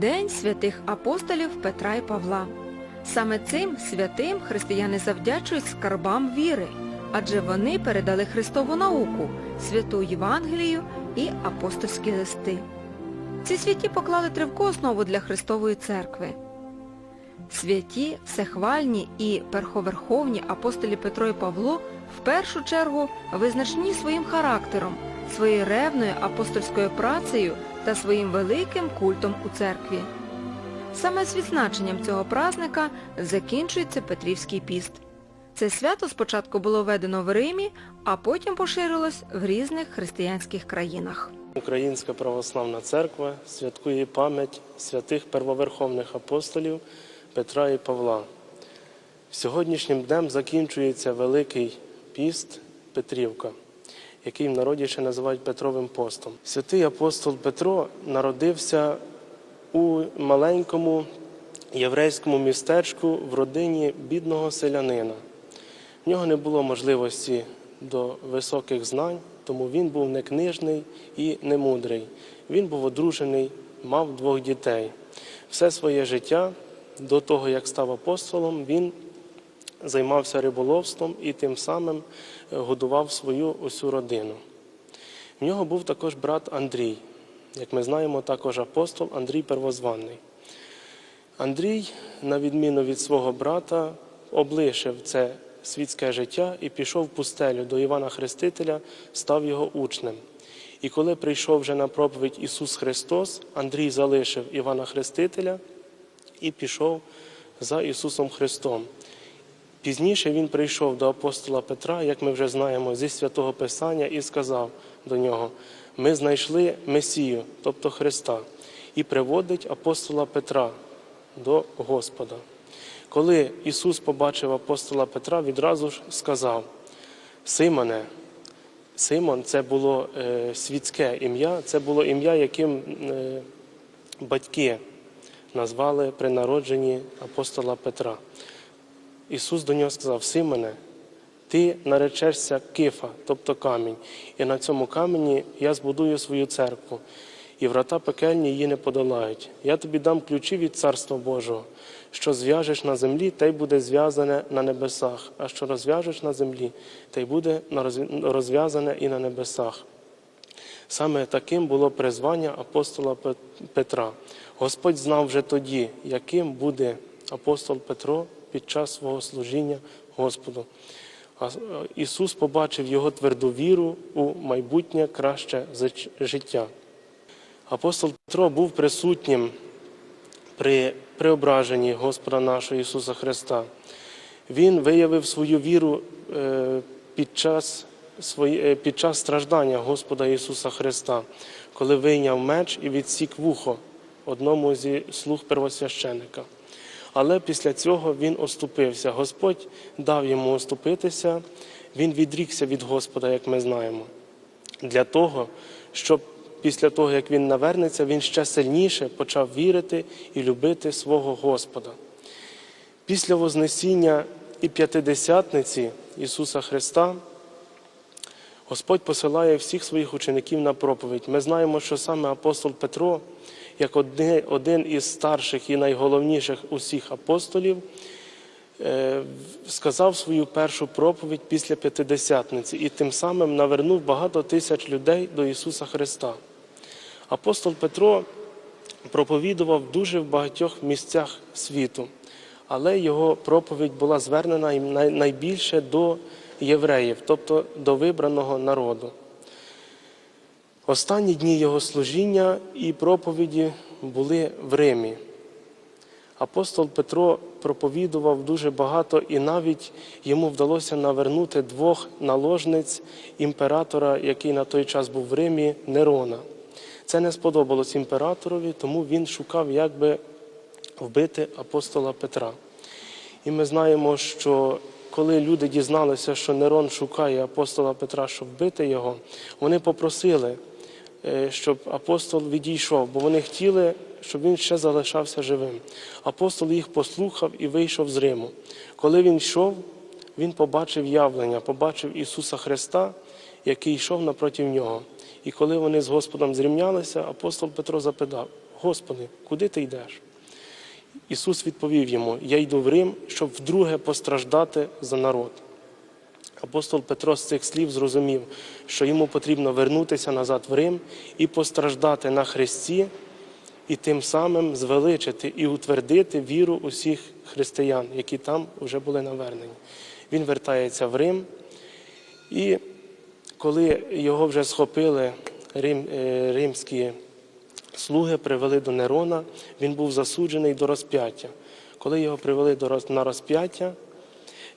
День святих апостолів Петра і Павла. Саме цим святим християни завдячують скарбам віри, адже вони передали Христову науку, святу Євангелію і апостольські листи. Ці святі поклали тривку основу для Христової церкви. Святі, всехвальні і перховерховні апостолі Петро і Павло в першу чергу визначні своїм характером, своєю ревною апостольською працею та своїм великим культом у церкві. Саме з відзначенням цього празника закінчується Петрівський піст. Це свято спочатку було введено в Римі, а потім поширилось в різних християнських країнах. Українська православна церква святкує пам'ять святих первоверховних апостолів Петра і Павла. Сьогоднішнім днем закінчується Великий піст Петрівка, який в народі ще називають Петровим постом. Святий апостол Петро народився у маленькому єврейському містечку в родині бідного селянина. В нього не було можливості до високих знань, тому він був не книжний і не мудрий. Він був одружений, мав двох дітей. Все своє життя до того, як став апостолом, він займався риболовством і тим самим е, годував свою усю родину. В нього був також брат Андрій, як ми знаємо, також апостол Андрій Первозванний. Андрій, на відміну від свого брата, облишив це світське життя і пішов в пустелю до Івана Хрестителя, став його учнем. І коли прийшов вже на проповідь Ісус Христос, Андрій залишив Івана Хрестителя і пішов за Ісусом Христом. Пізніше він прийшов до апостола Петра, як ми вже знаємо, зі святого Писання, і сказав до нього: Ми знайшли Месію, тобто Христа, і приводить апостола Петра до Господа. Коли Ісус побачив апостола Петра, відразу ж сказав: Симоне, Симон це було е, світське ім'я, це було ім'я, яким е, батьки назвали при народженні апостола Петра. Ісус до нього сказав: Симоне, ти наречешся кифа, тобто камінь, і на цьому камені я збудую свою церкву, і врата пекельні її не подолають. Я тобі дам ключі від Царства Божого. Що зв'яжеш на землі, те й буде зв'язане на небесах, а що розв'яжеш на землі, те й буде розв'язане і на небесах. Саме таким було призвання апостола Петра. Господь знав вже тоді, яким буде апостол Петро під час свого служіння Господу. Е, Ісус побачив його тверду віру у майбутнє краще життя. Апостол Петро був присутнім при преображенні Господа нашого Ісуса Христа. Він виявив свою віру е, під час, е, під час страждання Господа Ісуса Христа, коли вийняв меч і відсік вухо одному зі слуг первосвященика. Але після цього він оступився. Господь дав йому оступитися, він відрікся від Господа, як ми знаємо, для того, щоб після того, як він навернеться, він ще сильніше почав вірити і любити свого Господа. Після Вознесіння і П'ятидесятниці Ісуса Христа Господь посилає всіх своїх учеників на проповідь. Ми знаємо, що саме апостол Петро, як один із старших і найголовніших усіх апостолів, е, сказав свою першу проповідь після П'ятидесятниці і тим самим навернув багато тисяч людей до Ісуса Христа. Апостол Петро проповідував дуже в багатьох місцях світу, але його проповідь була звернена найбільше до євреїв, тобто до вибраного народу. Останні дні його служіння і проповіді були в Римі. Апостол Петро проповідував дуже багато, і навіть йому вдалося навернути двох наложниць імператора, який на той час був в Римі, Нерона. Це не сподобалось імператорові, тому він шукав, як би вбити апостола Петра. І ми знаємо, що коли люди дізналися, що Нерон шукає апостола Петра, щоб вбити його, вони попросили, щоб апостол відійшов, бо вони хотіли, щоб він ще залишався живим. Апостол їх послухав і вийшов з Риму. Коли він йшов, він побачив явлення, побачив Ісуса Христа, який йшов напроти нього. І коли вони з Господом зрівнялися, апостол Петро запитав: Господи, куди ти йдеш? Ісус відповів йому: Я йду в Рим, щоб вдруге постраждати за народ. Апостол Петро з цих слів зрозумів, що йому потрібно вернутися назад в Рим і постраждати на Христі, і тим самим звеличити і утвердити віру усіх християн, які там вже були навернені. Він вертається в Рим, і коли його вже схопили рим, е, римські слуги, привели до Нерона, він був засуджений до розп'яття. Коли його привели до на розп'яття,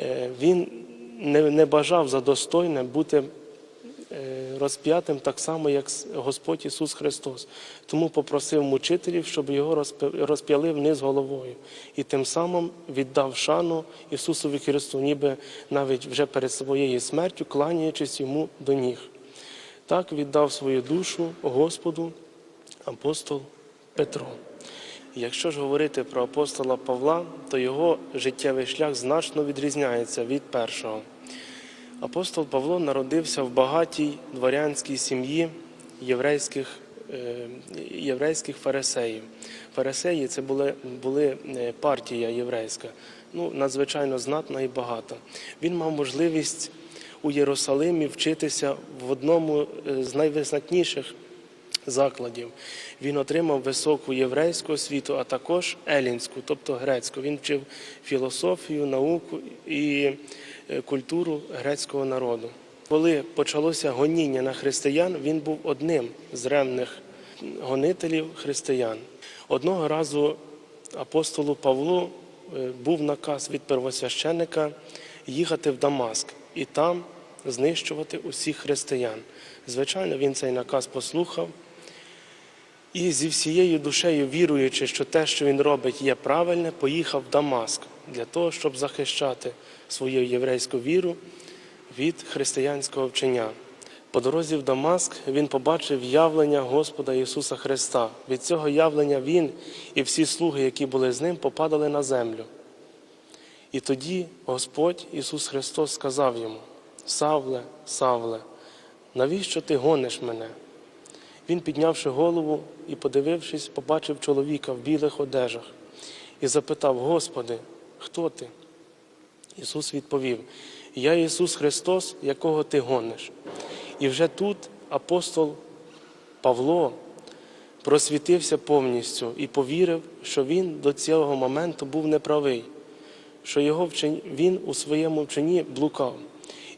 е, він не, не бажав за достойне бути е, розп'ятим так само, як Господь Ісус Христос. Тому попросив мучителів, щоб його розп'яли вниз головою. І тим самим віддав шану Ісусові Христу, ніби навіть вже перед своєю смертю, кланяючись йому до ніг. Так віддав свою душу Господу апостол Петро. Якщо ж говорити про апостола Павла, то його життєвий шлях значно відрізняється від першого. Апостол Павло народився в багатій дворянській сім'ї єврейських, е, єврейських фарисеїв. Фарисеї це були, були е, партія єврейська, ну, надзвичайно знатна і багата. Він мав можливість у Єрусалимі вчитися в одному е, з найвизнатніших закладів. Він отримав високу єврейську освіту, а також елінську, тобто грецьку. Він вчив філософію, науку і е, культуру грецького народу. Коли почалося гоніння на християн, він був одним з ревних гонителів християн. Одного разу апостолу Павлу е, був наказ від первосвященника їхати в Дамаск і там знищувати усіх християн. Звичайно, він цей наказ послухав і зі всією душею, віруючи, що те, що він робить, є правильне, поїхав в Дамаск для того, щоб захищати свою єврейську віру від християнського вчення. По дорозі в Дамаск він побачив явлення Господа Ісуса Христа. Від цього явлення він і всі слуги, які були з ним, попадали на землю. І тоді Господь Ісус Христос сказав йому: Савле, Савле, навіщо ти гониш мене? Він, піднявши голову і, подивившись, побачив чоловіка в білих одежах і запитав: Господи, хто ти? Ісус відповів: Я Ісус Христос, якого ти гониш. І вже тут апостол Павло просвітився повністю і повірив, що він до цього моменту був неправий, що його вчень... він у своєму вченні блукав.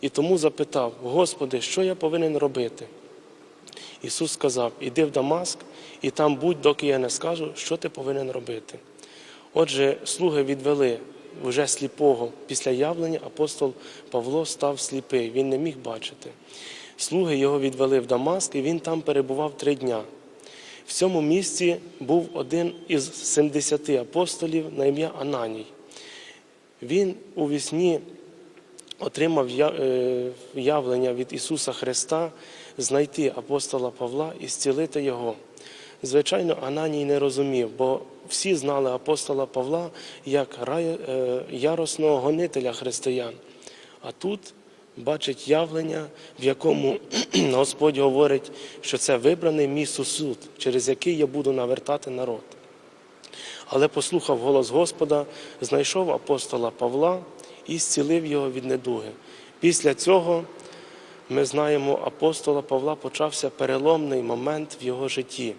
І тому запитав: Господи, що я повинен робити? Ісус сказав: Іди в Дамаск і там будь, доки я не скажу, що ти повинен робити. Отже, слуги відвели вже сліпого. Після явлення апостол Павло став сліпий, він не міг бачити. Слуги його відвели в Дамаск, і він там перебував три дня. В цьому місці був один із 70 апостолів на ім'я Ананій. Він у вісні отримав е, явлення від Ісуса Христа знайти апостола Павла і зцілити його. Звичайно, Ананій не розумів, бо всі знали апостола Павла як е, яросного гонителя християн. А тут бачить явлення, в якому Господь говорить, що це вибраний мій сусуд, через який я буду навертати народ. Але послухав голос Господа, знайшов апостола Павла і зцілив його від недуги. Після цього ми знаємо, апостола Павла почався переломний момент в його житті.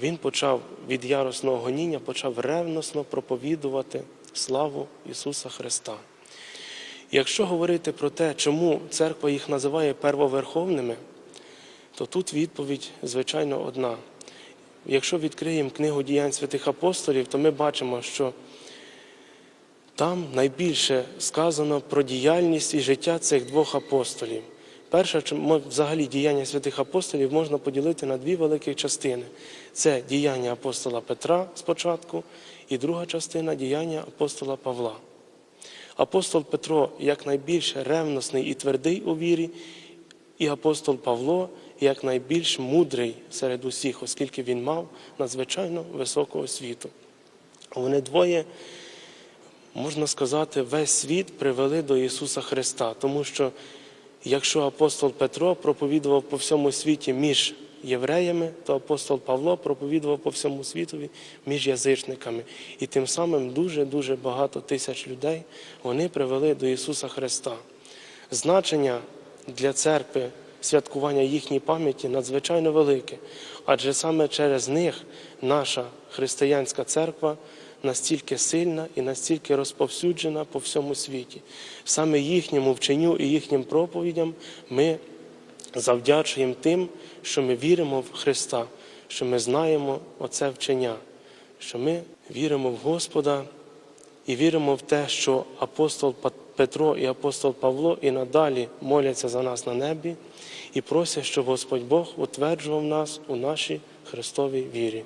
Він почав від яросного гоніння, почав ревносно проповідувати славу Ісуса Христа. Якщо говорити про те, чому церква їх називає первоверховними, то тут відповідь, звичайно, одна. Якщо відкриємо книгу діянь святих апостолів, то ми бачимо, що там найбільше сказано про діяльність і життя цих двох апостолів. Перше, взагалі діяння святих апостолів можна поділити на дві великі частини: це діяння апостола Петра спочатку, і друга частина діяння апостола Павла. Апостол Петро якнайбільш ревностний і твердий у вірі, і апостол Павло якнайбільш мудрий серед усіх, оскільки він мав надзвичайно високу освіту. Вони двоє, можна сказати, весь світ привели до Ісуса Христа, тому що якщо апостол Петро проповідував по всьому світі між євреями, то апостол Павло проповідував по всьому світові між язичниками. І тим самим дуже-дуже багато тисяч людей вони привели до Ісуса Христа. Значення для церкви святкування їхньої пам'яті надзвичайно велике, адже саме через них наша християнська церква настільки сильна і настільки розповсюджена по всьому світі. Саме їхньому вченню і їхнім проповідям ми завдячуємо тим, що ми віримо в Христа, що ми знаємо оце вчення, що ми віримо в Господа і віримо в те, що апостол Петро і апостол Павло і надалі моляться за нас на небі і просять, щоб Господь Бог утверджував нас у нашій Христовій вірі.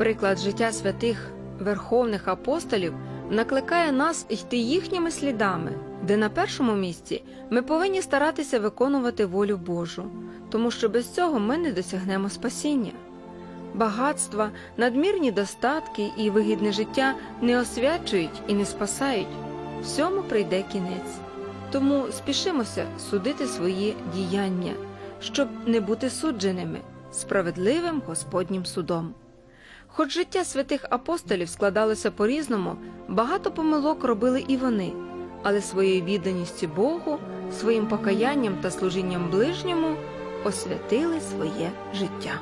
Приклад життя святих верховних апостолів накликає нас йти їхніми слідами, де на першому місці ми повинні старатися виконувати волю Божу, тому що без цього ми не досягнемо спасіння. Багатства, надмірні достатки і вигідне життя не освячують і не спасають. Всьому прийде кінець. Тому спішимося судити свої діяння, щоб не бути судженими справедливим Господнім судом. Хоч життя святих апостолів складалося по-різному, багато помилок робили і вони, але своєю відданістю Богу, своїм покаянням та служінням ближньому освятили своє життя.